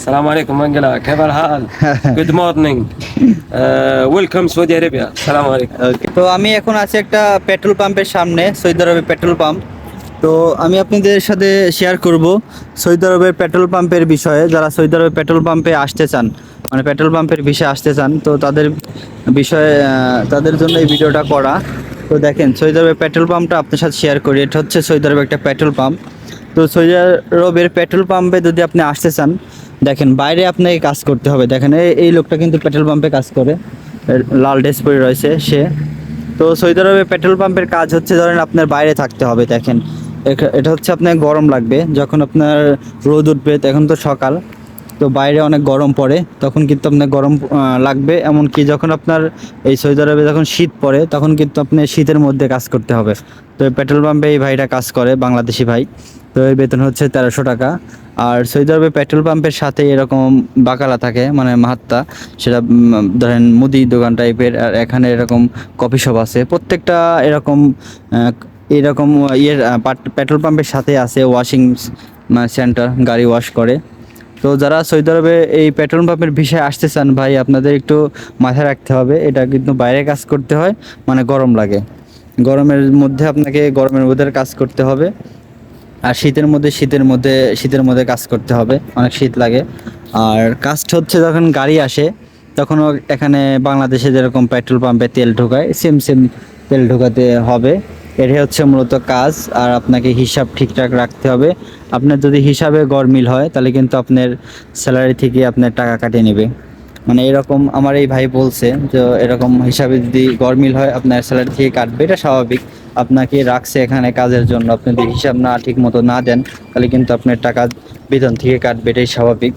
السلام عليكم منقلا كيف الحال؟ جود مورنينج ويلكم سعودي ارابيا السلام عليكم ওকে তো আমি এখন আছি একটা পেট্রোল পাম্পের সামনে সৌদি আরবের পেট্রোল পাম্প তো আমি আপনাদের সাথে শেয়ার করব সৌদি আরবের পেট্রোল পাম্পের বিষয়ে যারা সৌদি আরবের পেট্রোল পাম্পে আসতে চান মানে পেট্রোল পাম্পের বিষয়ে আসতে চান তো তাদের বিষয়ে আহ, তাদের জন্য এই ভিডিওটা করা তো দেখেন সৌদি আরবের পেট্রোল পাম্পটা আপনার সাথে শেয়ার করি এটা হচ্ছে সৌদি আরবের একটা পেট্রোল পাম্প তো সৌদি আরবের পেট্রোল পাম্পে যদি আপনি আসতে চান, দেখেন বাইরে আপনাকে কাজ করতে হবে। দেখেন এই- লোকটা কিন্তু পেট্রোল পাম্পে কাজ করে। লাল ড্রেস পরে রয়েছে সে। তো সৌদি আরবে পেট্রোল পাম্পের কাজ হচ্ছে ধরেন আপনার বাইরে থাকতে হবে, দেখেন। এটা হচ্ছে আপনার গরম লাগবে। যখন আপনার রোদ উঠবে, তখন তো সকাল। তো বাইরে অনেক গরম পড়ে, তখন কিন্তু আপনার গরম লাগবে। এমনকি যখন আপনার এই সৌদি আরবে যখন শীত পড়ে, তখন কিন্তু আপনি শীতের মধ্যে কাজ করতে হবে। তো পেট্রোল পাম্পে এই ভাইটা কাজ করে, বাংলাদেশি ভাই। তো এই বেতন হচ্ছে তেরোশো টাকা। আর সৌদি আরবে পেট্রোল পাম্পের সাথে এরকম বাকালা থাকে মানে মাহাত্তা, সেটা ধরেন মুদি দোকান টাইপের, আর এখানে এরকম কফি শপ আছে। প্রত্যেকটা এরকম এরকম ইয়ের পাট- পেট্রোল পাম্পের সাথে আছে ওয়াশিং সেন্টার গাড়ি ওয়াশ করে। তো যারা সৌদি আরবে এই পেট্রোল পাম্পের বিষয়ে আসতে চান, ভাই, আপনাদের একটু মাথায় রাখতে হবে। এটা কিন্তু বাইরে কাজ করতে হয় মানে গরম লাগে। গরমের মধ্যে আপনাকে গরমের মধ্যে কাজ করতে হবে। আর শীতের মধ্যে শীতের মধ্যে শীতের মধ্যে কাজ করতে হবে। অনেক শীত লাগে। আর কাজটা হচ্ছে যখন গাড়ি আসে, তখনও এখানে বাংলাদেশে যেরকম পেট্রোল পাম্পে তেল ঢোকায় সেম সেম তেল ঢোকাতে হবে। এটাই হচ্ছে মূলত কাজ, আর আপনাকে হিসাব ঠিকঠাক রাখতে হবে। আপনার যদি হিসাবে গরমিল হয়, তাহলে কিন্তু আপনার স্যালারি থেকে আপনার টাকা কাটিয়ে নেবে। মানে এরকম আমার এই ভাই বলছে যে, এরকম হিসাবে যদি গরমিল হয়, আপনার স্যালারি থেকে কাটবে, এটা স্বাভাবিক। আপনাকে রাখছে এখানে কাজের জন্য। আপনি যদি হিসাব না ঠিক মতো না দেন, তাহলে কিন্তু আপনার টাকা বেতন থেকে কাটবে, এটাই স্বাভাবিক।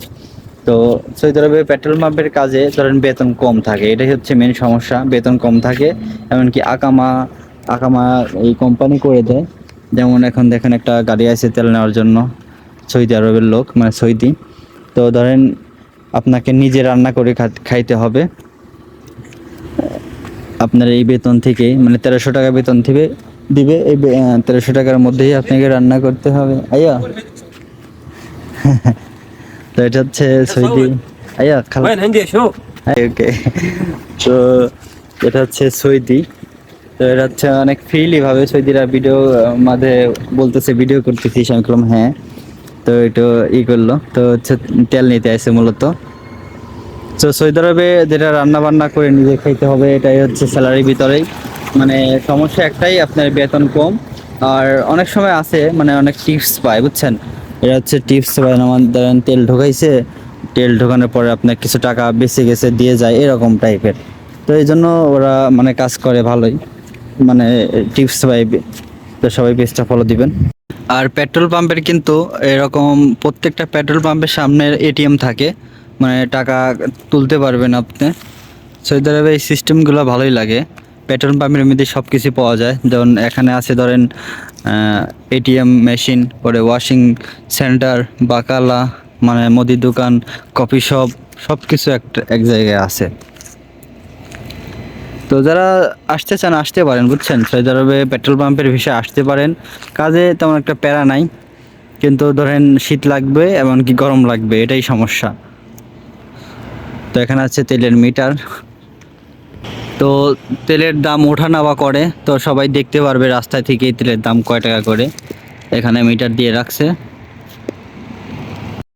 তো সৌদি আরবে পেট্রোল পাম্পের কাজে ধরেন বেতন কম থাকে, এটাই হচ্ছে মেন সমস্যা। বেতন কম থাকে, এমনকি আকামা আকামা এই কোম্পানি করে দেয়। যেমন এখন দেখেন একটা গাড়ি আছে তেল নেওয়ার জন্য সৌদি আরবের লোক মানে সৌদি। তো ধরেন আপনাকে নিজে রান্না করে খাইতে হবে। আপনার এই বেতন থেকে মানে তেরোশো টাকা বেতন থেকে দিবে এই তেরোশো টাকার মধ্যেই আপনাকে রান্না করতে হবে। আইয়া তো এটা হচ্ছে সৌদি। আইয়া খালা। ওকে। তো এটা হচ্ছে সৌদি। তো এটা হচ্ছে অনেক ফ্রিলি ভাবে সৌদিরা ভিডিও মাঝে বলতেছে ভিডিও করতেছিস আমি বললাম হ্যাঁ। তো এটা ই করল। তো হচ্ছে তেল নিতে আসে মূলত। তো সৌদি আরবে যেটা রান্না বান্না করে নিজে খাইতে হবে, এটাই হচ্ছে স্যালারির ভিতরেই। মানে সমস্যা একটাই, আপনার বেতন কম। আর অনেক সময় আছে মানে অনেক টিপস পায়, বুঝছেন? এটা হচ্ছে টিপস পায়, যেমন ধরেন তেল ঢোকাইছে, তেল ঢোকানোর পরে আপনার কিছু টাকা বেঁচে গেছে, দিয়ে যায়, এরকম টাইপের তো এই জন্য ওরা মানে কাজ করে ভালোই। মানে টিপস পায় তো সবাই পেজটা ফলো দিবেন। আর পেট্রোল পাম্পের কিন্তু এরকম প্রত্যেকটা পেট্রোল পাম্পের সামনে এটিএম থাকে। মানে টাকা তুলতে পারবেন আপনি। সৌদি আরবে এই সিস্টেমগুলো ভালোই লাগে। পেট্রোল পাম্পের মধ্যে সব কিছু পাওয়া যায়। যেমন, এখানে আছে ধরেন এটিএম মেশিন পরে ওয়াশিং সেন্টার বাকালা মানে মুদির দোকান কফি শপ সব কিছু একটা, এক জায়গায় আছে। তো যারা আসতে চান, আসতে পারেন, বুঝছেন? সৌদি আরবে পেট্রোল পাম্পের বিষয়ে আসতে পারেন। কাজে তেমন একটা প্যারা নাই, কিন্তু ধরেন শীত লাগবে, এমনকি গরম লাগবে, এটাই সমস্যা। তো এখানে আছে তেলের মিটার। তো তেলের দাম ওঠা নামা করে, তো সবাই দেখতে পারবে রাস্তায় থেকেই তেলের দাম কয় টাকা করে। এখানে মিটার দিয়ে রাখছে।